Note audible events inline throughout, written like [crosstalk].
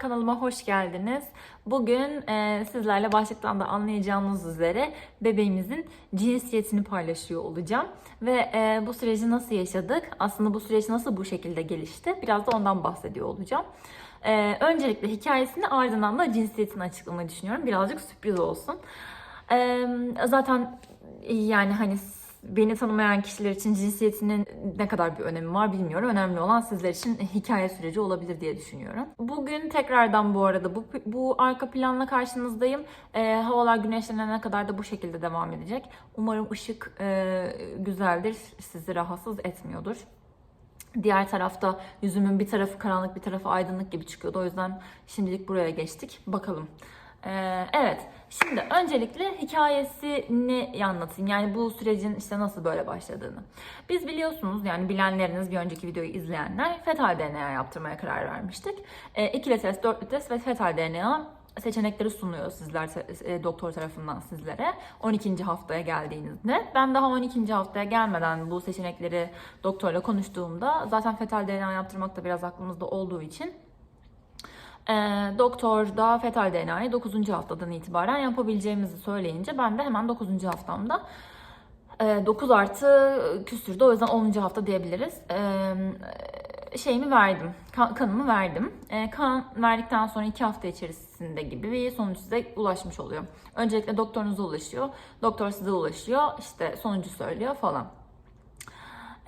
kanalıma hoş geldiniz. Bugün e, sizlerle başlıktan da anlayacağınız üzere bebeğimizin cinsiyetini paylaşıyor olacağım. Ve e, bu süreci nasıl yaşadık, aslında bu süreç nasıl bu şekilde gelişti biraz da ondan bahsediyor olacağım. E, öncelikle hikayesini ardından da cinsiyetini açıklamayı düşünüyorum. Birazcık sürpriz olsun. E, zaten yani hani beni tanımayan kişiler için cinsiyetinin ne kadar bir önemi var bilmiyorum. Önemli olan sizler için hikaye süreci olabilir diye düşünüyorum. Bugün tekrardan bu arada bu, bu arka planla karşınızdayım. Ee, havalar güneşlenene kadar da bu şekilde devam edecek. Umarım ışık e, güzeldir, sizi rahatsız etmiyordur. Diğer tarafta yüzümün bir tarafı karanlık bir tarafı aydınlık gibi çıkıyordu. O yüzden şimdilik buraya geçtik. Bakalım. Ee, evet. Şimdi öncelikle hikayesini anlatayım. Yani bu sürecin işte nasıl böyle başladığını. Biz biliyorsunuz yani bilenleriniz bir önceki videoyu izleyenler fetal DNA yaptırmaya karar vermiştik. E, ikili test, dörtlü test ve fetal DNA seçenekleri sunuyor sizler e, doktor tarafından sizlere 12. haftaya geldiğinizde. Ben daha 12. haftaya gelmeden bu seçenekleri doktorla konuştuğumda zaten fetal DNA yaptırmak da biraz aklımızda olduğu için e, doktor da fetal DNA'yı 9. haftadan itibaren yapabileceğimizi söyleyince ben de hemen 9. haftamda e, 9 artı küsürdü o yüzden 10. hafta diyebiliriz. E, şeyimi verdim, kan, kanımı verdim. E, kan verdikten sonra 2 hafta içerisinde gibi bir sonuç size ulaşmış oluyor. Öncelikle doktorunuza ulaşıyor, doktor size ulaşıyor, işte sonucu söylüyor falan.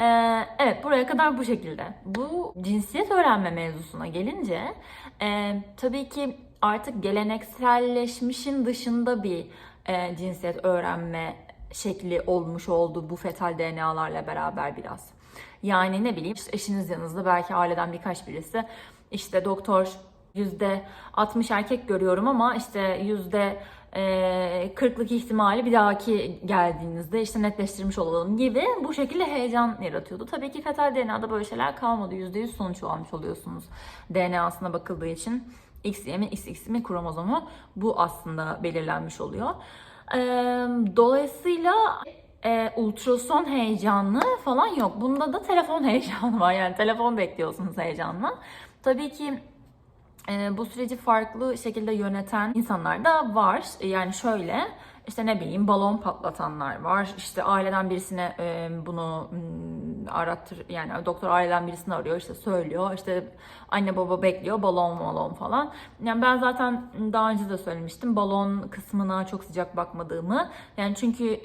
Ee, evet buraya kadar bu şekilde. Bu cinsiyet öğrenme mevzusuna gelince e, tabii ki artık gelenekselleşmişin dışında bir e, cinsiyet öğrenme şekli olmuş oldu bu fetal DNA'larla beraber biraz. Yani ne bileyim işte eşiniz yanınızda belki aileden birkaç birisi işte doktor %60 erkek görüyorum ama işte yüzde e, 40'lık ihtimali bir dahaki geldiğinizde işte netleştirmiş olalım gibi bu şekilde heyecan yaratıyordu. Tabii ki fetal DNA'da böyle şeyler kalmadı. %100 sonuç almış oluyorsunuz DNA'sına bakıldığı için. XY mi XX mi kromozomu bu aslında belirlenmiş oluyor. Dolayısıyla e, ultrason heyecanlı falan yok. Bunda da telefon [laughs] heyecanı var. Yani telefon bekliyorsunuz heyecanla. Tabii ki bu süreci farklı şekilde yöneten insanlar da var. Yani şöyle işte ne bileyim balon patlatanlar var. İşte aileden birisine e, bunu m, arattır yani doktor aileden birisini arıyor işte söylüyor. İşte anne baba bekliyor balon balon falan. Yani ben zaten daha önce de söylemiştim balon kısmına çok sıcak bakmadığımı. Yani çünkü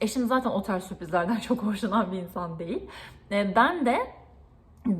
eşim zaten o tarz sürprizlerden [laughs] çok hoşlanan bir insan değil. E, ben de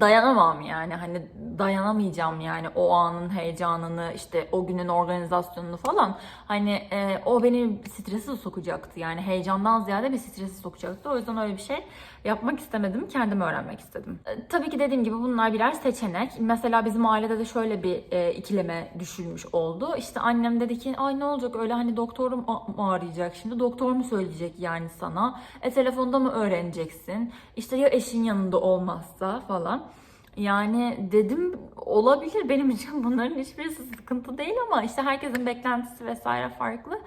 dayanamam yani. Hani dayanamayacağım yani o anın heyecanını işte o günün organizasyonunu falan. Hani e, o beni strese sokacaktı yani. Heyecandan ziyade bir strese sokacaktı. O yüzden öyle bir şey yapmak istemedim. Kendim öğrenmek istedim. E, tabii ki dediğim gibi bunlar birer seçenek. Mesela bizim ailede de şöyle bir e, ikileme düşülmüş oldu. İşte annem dedi ki ay ne olacak öyle? Hani doktorum arayacak şimdi? Doktor mu söyleyecek yani sana. E telefonda mı öğreneceksin? İşte ya eşin yanında olmazsa? falan yani dedim olabilir benim için [laughs] bunların hiçbirisi sıkıntı değil ama işte herkesin beklentisi vesaire farklı.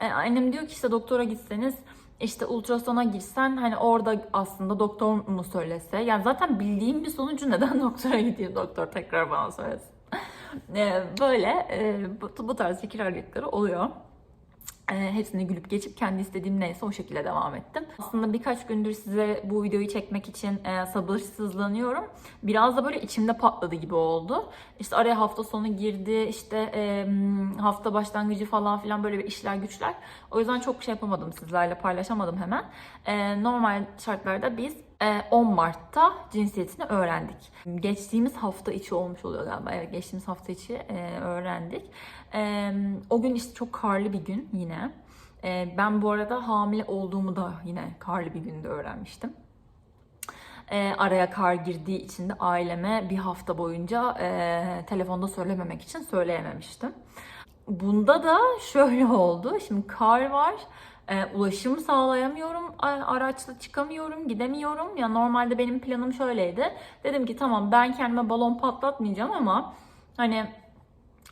Ee, annem diyor ki işte doktora gitseniz işte ultrasona girsen hani orada aslında doktor mu söylese yani zaten bildiğim bir sonucu [laughs] neden doktora gideyim doktor tekrar bana söylesin. ee, [laughs] böyle e, bu, bu tarz fikir ayrılıkları oluyor. E, hepsini gülüp geçip kendi istediğim neyse o şekilde devam ettim. Aslında birkaç gündür size bu videoyu çekmek için e, sabırsızlanıyorum. Biraz da böyle içimde patladı gibi oldu. İşte araya hafta sonu girdi, işte e, hafta başlangıcı falan filan böyle bir işler güçler. O yüzden çok şey yapamadım sizlerle paylaşamadım hemen. E, normal şartlarda biz 10 Mart'ta cinsiyetini öğrendik. Geçtiğimiz hafta içi olmuş oluyor galiba. Evet geçtiğimiz hafta içi öğrendik. O gün işte çok karlı bir gün yine. Ben bu arada hamile olduğumu da yine karlı bir günde öğrenmiştim. araya kar girdiği için de aileme bir hafta boyunca telefonda söylememek için söyleyememiştim. Bunda da [laughs] şöyle oldu. Şimdi kar var e, ulaşım sağlayamıyorum. Araçla çıkamıyorum, gidemiyorum. Ya normalde benim planım şöyleydi. Dedim ki tamam ben kendime balon patlatmayacağım ama hani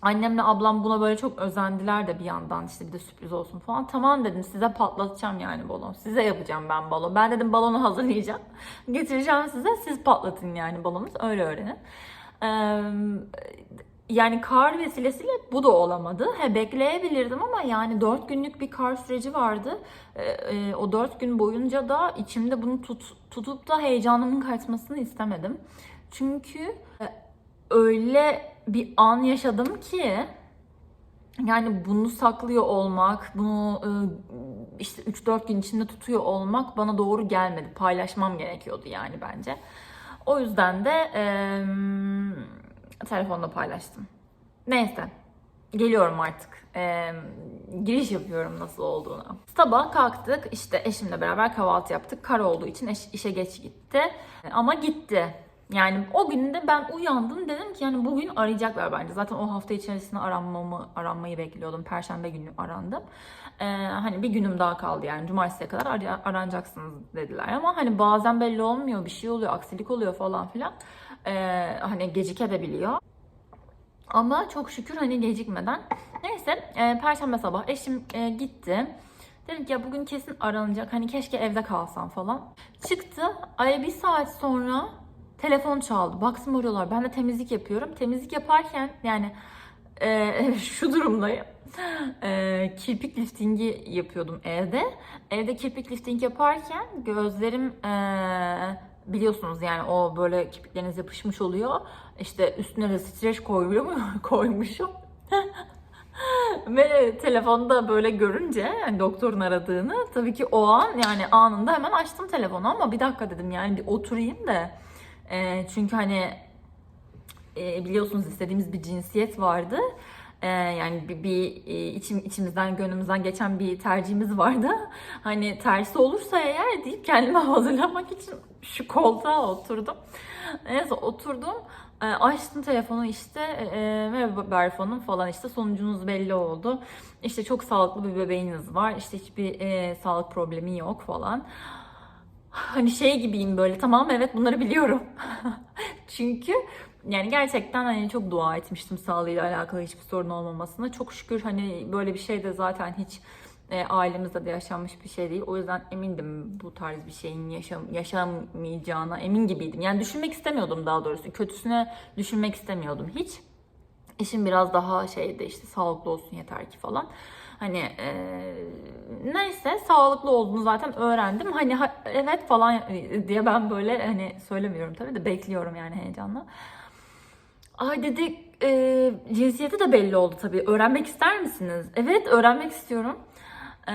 annemle ablam buna böyle çok özendiler de bir yandan işte bir de sürpriz olsun falan. Tamam dedim size patlatacağım yani balon. Size yapacağım ben balon. Ben dedim balonu hazırlayacağım. [laughs] Getireceğim size siz patlatın yani balonu. Öyle öğrenin. Yani kar vesilesiyle bu da olamadı. He bekleyebilirdim ama yani 4 günlük bir kar süreci vardı. O 4 gün boyunca da içimde bunu tut, tutup da heyecanımın kaçmasını istemedim. Çünkü öyle bir an yaşadım ki yani bunu saklıyor olmak, bunu e, işte 3-4 gün içinde tutuyor olmak bana doğru gelmedi. Paylaşmam gerekiyordu yani bence. O yüzden de e, telefonda paylaştım. Neyse. Geliyorum artık. E, giriş yapıyorum nasıl olduğunu. Sabah kalktık. işte eşimle beraber kahvaltı yaptık. Kar olduğu için eş, işe geç gitti. Ama gitti. Yani o gün de ben uyandım dedim ki yani bugün arayacaklar bence. Zaten o hafta içerisinde aranmamı aranmayı bekliyordum. Perşembe günü arandım. Ee, hani bir günüm daha kaldı yani cumartesiye kadar ar- aranacaksınız dediler ama hani bazen belli olmuyor bir şey oluyor aksilik oluyor falan filan. Ee, hani gecikebiliyor. Ama çok şükür hani gecikmeden. Neyse e, perşembe sabah eşim e, gitti. Dedim ki ya bugün kesin aranacak. Hani keşke evde kalsam falan. Çıktı. Ay bir saat sonra telefon çaldı. Baktım arıyorlar. Ben de temizlik yapıyorum. Temizlik yaparken yani e, [laughs] şu durumdayım. E, kirpik liftingi yapıyordum evde. Evde kirpik lifting yaparken gözlerim e, biliyorsunuz yani o böyle kirpikleriniz yapışmış oluyor. İşte üstüne de streç koyuyor [laughs] koymuşum. [laughs] Ve telefonda böyle görünce yani doktorun aradığını tabii ki o an yani anında hemen açtım telefonu ama bir dakika dedim yani bir oturayım da e, çünkü hani e, biliyorsunuz istediğimiz bir cinsiyet vardı. E, yani bir, bir e, içim, içimizden gönlümüzden geçen bir tercihimiz vardı. [laughs] Hani tersi olursa eğer deyip kendimi [laughs] hazırlamak için şu koltuğa oturdum. Neyse oturdum. E, açtım telefonu işte e, merhaba Berfan'ım falan işte sonucunuz belli oldu. İşte çok sağlıklı bir bebeğiniz var. İşte hiçbir e, sağlık problemi yok falan. Hani şey gibiyim böyle tamam evet bunları biliyorum. [laughs] Çünkü yani gerçekten hani çok dua etmiştim sağlığıyla alakalı hiçbir sorun olmamasına. Çok şükür hani böyle bir şey de zaten hiç e, ailemizde de yaşanmış bir şey değil. O yüzden emindim bu tarz bir şeyin yaşam, yaşamayacağına emin gibiydim. Yani düşünmek istemiyordum daha doğrusu. Kötüsüne düşünmek istemiyordum hiç. Eşim biraz daha şeyde işte sağlıklı olsun yeter ki falan. Hani e, neyse sağlıklı olduğunu zaten öğrendim. Hani ha, evet falan diye ben böyle hani söylemiyorum tabii de bekliyorum yani heyecanla. Ay dedi e, cinsiyeti de belli oldu tabii. Öğrenmek ister misiniz? Evet öğrenmek istiyorum. E,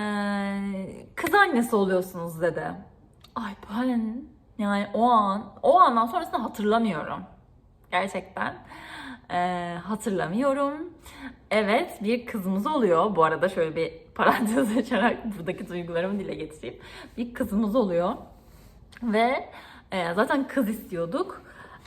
kız annesi oluyorsunuz dedi. Ay ben yani o an o andan sonrasını hatırlamıyorum. Gerçekten. E, hatırlamıyorum. Evet bir kızımız oluyor. Bu arada şöyle bir [laughs] parantez açarak buradaki duygularımı dile getireyim. Bir kızımız oluyor. Ve e, zaten kız istiyorduk.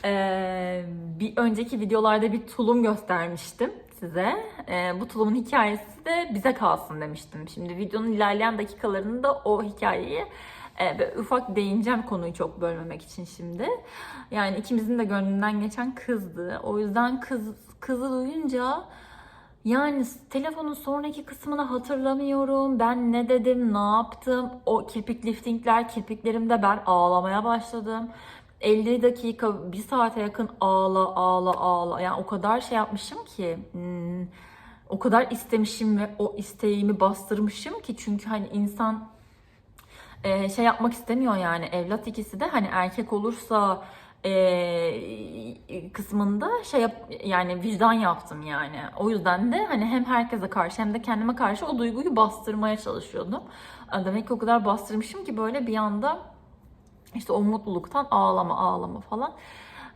E, bir önceki videolarda bir tulum göstermiştim size. E, bu tulumun hikayesi de bize kalsın demiştim. Şimdi videonun ilerleyen dakikalarında o hikayeyi e, ufak değineceğim konuyu çok bölmemek için şimdi. Yani ikimizin de gönlünden geçen kızdı. O yüzden kız kızı duyunca yani telefonun sonraki kısmını hatırlamıyorum. Ben ne dedim, ne yaptım? O kirpik liftingler, kirpiklerimde ben ağlamaya başladım. 50 dakika, bir saate yakın ağla, ağla, ağla. Yani o kadar şey yapmışım ki. Hmm, o kadar istemişim ve o isteğimi bastırmışım ki. Çünkü hani insan e, şey yapmak istemiyor yani. Evlat ikisi de hani erkek olursa e, kısmında şey yap, yani vicdan yaptım yani. O yüzden de hani hem herkese karşı hem de kendime karşı o duyguyu bastırmaya çalışıyordum. Demek ki o kadar bastırmışım ki böyle bir anda işte o mutluluktan ağlama ağlama falan.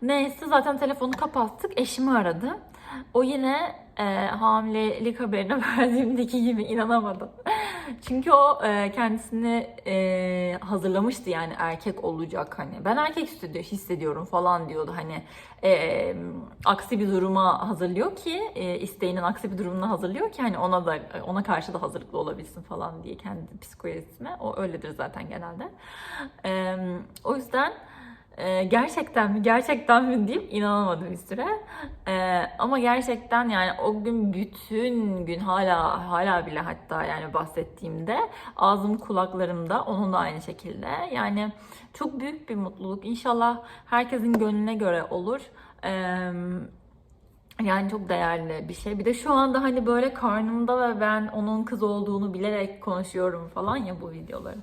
Neyse zaten telefonu kapattık. Eşimi aradı. O yine e, hamilelik haberini [laughs] verdiğimdeki gibi inanamadım. Çünkü o e, kendisini e, hazırlamıştı yani erkek olacak hani. Ben erkek hissediyorum falan diyordu hani. E, aksi bir duruma hazırlıyor ki e, isteğinin aksi bir durumuna hazırlıyor ki hani ona da ona karşı da hazırlıklı olabilsin falan diye kendi psikolojisine. O öyledir zaten genelde. E, o yüzden ee, gerçekten mi gerçekten mi deyip inanamadım bir süre. Ee, ama gerçekten yani o gün bütün gün hala hala bile hatta yani bahsettiğimde ağzım kulaklarımda onun da aynı şekilde. Yani çok büyük bir mutluluk. İnşallah herkesin gönlüne göre olur. Ee, Yani çok değerli bir şey. Bir de şu anda hani böyle karnımda ve ben onun kız olduğunu bilerek konuşuyorum falan ya bu videoları.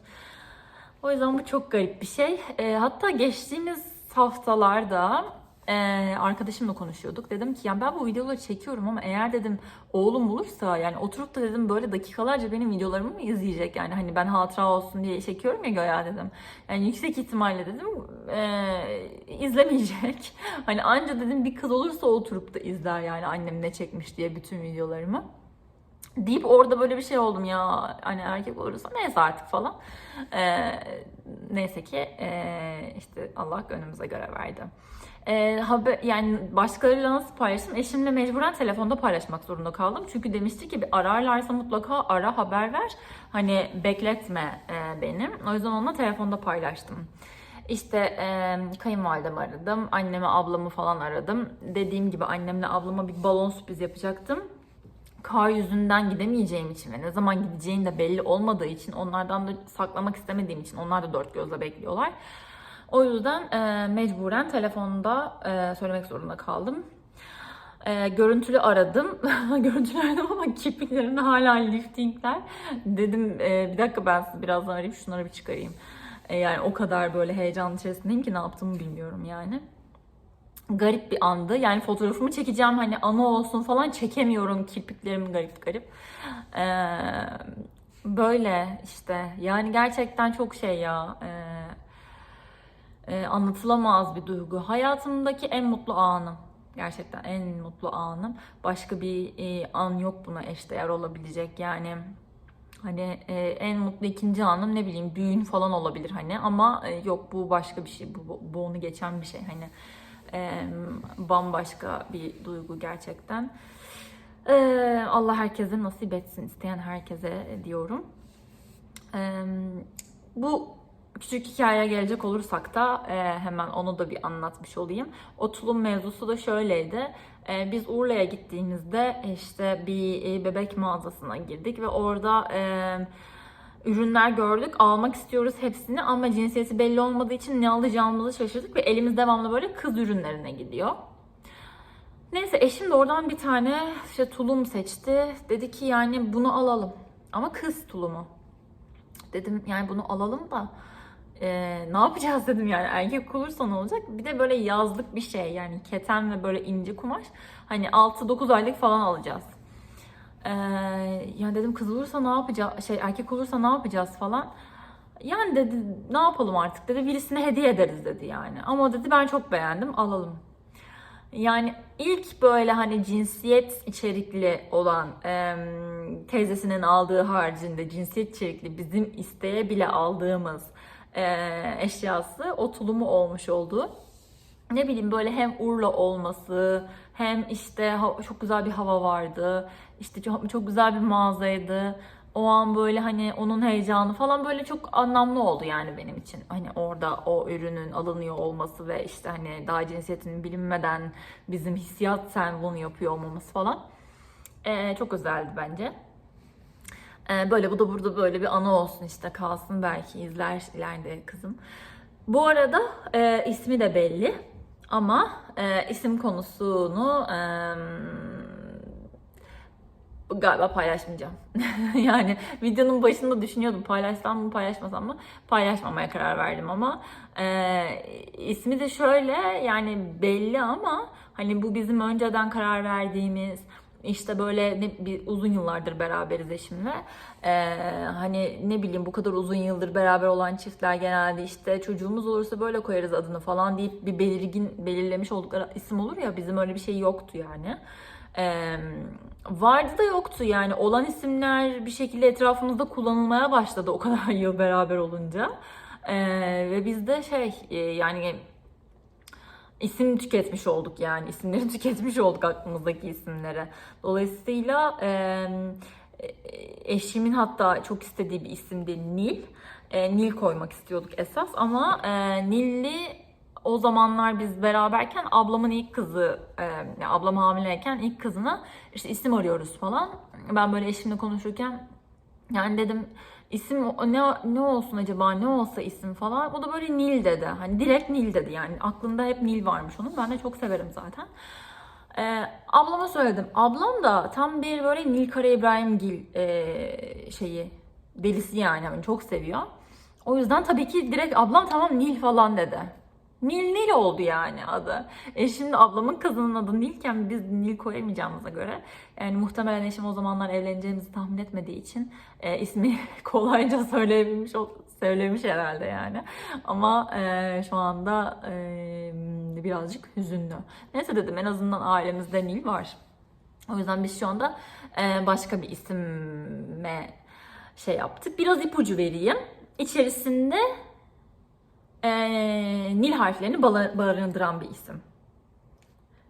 O yüzden bu çok garip bir şey. E, hatta geçtiğimiz haftalarda e, arkadaşımla konuşuyorduk. Dedim ki ya ben bu videoları çekiyorum ama eğer dedim oğlum olursa yani oturup da dedim böyle dakikalarca benim videolarımı mı izleyecek? Yani hani ben hatıra olsun diye çekiyorum ya göya dedim. Yani yüksek ihtimalle dedim e, izlemeyecek. [laughs] Hani anca dedim bir kız olursa oturup da izler yani annem ne çekmiş diye bütün videolarımı deyip orada böyle bir şey oldum ya hani erkek olursa neyse artık falan. Ee, neyse ki ee, işte Allah gönlümüze göre verdi. Ee, haber, yani başkalarıyla nasıl paylaştım? Eşimle mecburen telefonda paylaşmak zorunda kaldım. Çünkü demişti ki bir ararlarsa mutlaka ara haber ver. Hani bekletme e, benim. O yüzden onunla telefonda paylaştım. İşte e, kayınvalidemi aradım, annemi, ablamı falan aradım. Dediğim gibi annemle ablama bir balon sürpriz yapacaktım kar yüzünden gidemeyeceğim için ve ne zaman gideceğin de belli olmadığı için onlardan da saklamak istemediğim için onlar da dört gözle bekliyorlar. O yüzden e, mecburen telefonda e, söylemek zorunda kaldım. E, görüntülü aradım. [laughs] görüntülü aradım ama kirpiklerimde hala liftingler. Dedim e, bir dakika ben sizi birazdan arayayım şunları bir çıkarayım. E, yani o kadar böyle heyecan içerisindeyim ki ne yaptığımı bilmiyorum yani garip bir andı. Yani fotoğrafımı çekeceğim hani anı olsun falan çekemiyorum kirpiklerim garip garip. Ee, böyle işte yani gerçekten çok şey ya e, e, anlatılamaz bir duygu. Hayatımdaki en mutlu anım. Gerçekten en mutlu anım. Başka bir e, an yok buna eşdeğer olabilecek yani. Hani e, en mutlu ikinci anım ne bileyim düğün falan olabilir hani ama e, yok bu başka bir şey bu, bu, onu geçen bir şey hani e, bambaşka bir duygu gerçekten. E, Allah herkese nasip etsin isteyen herkese diyorum. E, bu küçük hikayeye gelecek olursak da e, hemen onu da bir anlatmış olayım. O tulum mevzusu da şöyleydi. E, biz Urla'ya gittiğimizde işte bir bebek mağazasına girdik ve orada... E, ürünler gördük. Almak istiyoruz hepsini ama cinsiyeti belli olmadığı için ne alacağımızı şaşırdık ve elimiz devamlı böyle kız ürünlerine gidiyor. Neyse eşim de oradan bir tane işte tulum seçti. Dedi ki yani bunu alalım. Ama kız tulumu. Dedim yani bunu alalım da e, ne yapacağız dedim yani erkek olursa ne olacak? Bir de böyle yazlık bir şey yani keten ve böyle ince kumaş. Hani 6-9 aylık falan alacağız. Ee, yani dedim kız olursa ne yapacağız, şey erkek olursa ne yapacağız falan. Yani dedi ne yapalım artık dedi birisine hediye ederiz dedi yani. Ama dedi ben çok beğendim alalım. Yani ilk böyle hani cinsiyet içerikli olan e, teyzesinin aldığı haricinde cinsiyet içerikli bizim isteye bile aldığımız e, eşyası o tulumu olmuş oldu. Ne bileyim böyle hem Urla olması hem işte çok güzel bir hava vardı. İşte çok, çok güzel bir mağazaydı. O an böyle hani onun heyecanı falan böyle çok anlamlı oldu yani benim için. Hani orada o ürünün alınıyor olması ve işte hani daha cinsiyetinin bilinmeden bizim hissiyat sen bunu yapıyor olmamız falan. Ee, çok özeldi bence. Ee, böyle bu da burada böyle bir anı olsun işte kalsın belki izler ileride kızım. Bu arada e, ismi de belli ama e, isim konusunu e, galiba paylaşmayacağım. [laughs] yani videonun başında düşünüyordum paylaşsam mı paylaşmasam mı paylaşmamaya karar verdim ama e, ismi de şöyle yani belli ama hani bu bizim önceden karar verdiğimiz işte böyle ne, bir uzun yıllardır beraberiz eşimle. Ee, hani ne bileyim bu kadar uzun yıldır beraber olan çiftler genelde işte çocuğumuz olursa böyle koyarız adını falan deyip bir belirgin belirlemiş oldukları isim olur ya bizim öyle bir şey yoktu yani. Ee, vardı da yoktu yani olan isimler bir şekilde etrafımızda kullanılmaya başladı o kadar [laughs] yıl beraber olunca. Ee, ve biz de şey e, yani isim tüketmiş olduk yani isimleri [laughs] tüketmiş olduk aklımızdaki isimlere. Dolayısıyla e, eşimin hatta çok istediği bir isimdi Nil. E, Nil koymak istiyorduk esas ama e, Nilli o zamanlar biz beraberken ablamın ilk kızı, e, ablam hamileyken ilk kızına işte isim arıyoruz falan. Ben böyle eşimle konuşurken yani dedim isim ne ne olsun acaba ne olsa isim falan. O da böyle Nil dedi. Hani direkt Nil dedi yani. Aklında hep Nil varmış onun. Ben de çok severim zaten. Ee, ablama söyledim. Ablam da tam bir böyle Nilkara İbrahimgil e, şeyi delisi yani. Hani çok seviyor. O yüzden tabii ki direkt ablam tamam Nil falan dedi. Nil Nil oldu yani adı. E şimdi ablamın kızının adı Nilken biz Nil koyamayacağımıza göre yani muhtemelen eşim o zamanlar evleneceğimizi tahmin etmediği için e, ismi [laughs] kolayca söyleyebilmiş söylemiş herhalde yani. Ama e, şu anda e, birazcık hüzünlü. Neyse dedim en azından ailemizde Nil var. O yüzden biz şu anda e, başka bir isime şey yaptık. Biraz ipucu vereyim. İçerisinde e, Nil harflerini barındıran bir isim.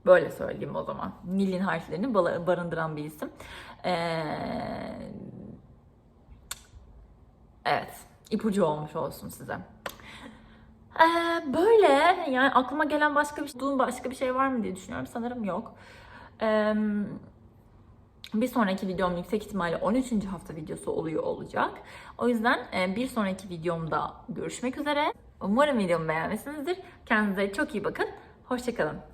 Böyle söyleyeyim o zaman. Nil'in harflerini barındıran bir isim. E, evet. ipucu olmuş olsun size. E, böyle yani aklıma gelen başka bir şey, başka bir şey var mı diye düşünüyorum. Sanırım yok. Eee bir sonraki videom yüksek ihtimalle 13. hafta videosu oluyor olacak. O yüzden e, bir sonraki videomda görüşmek üzere. Umarım videomu beğenmişsinizdir. Kendinize çok iyi bakın. Hoşçakalın.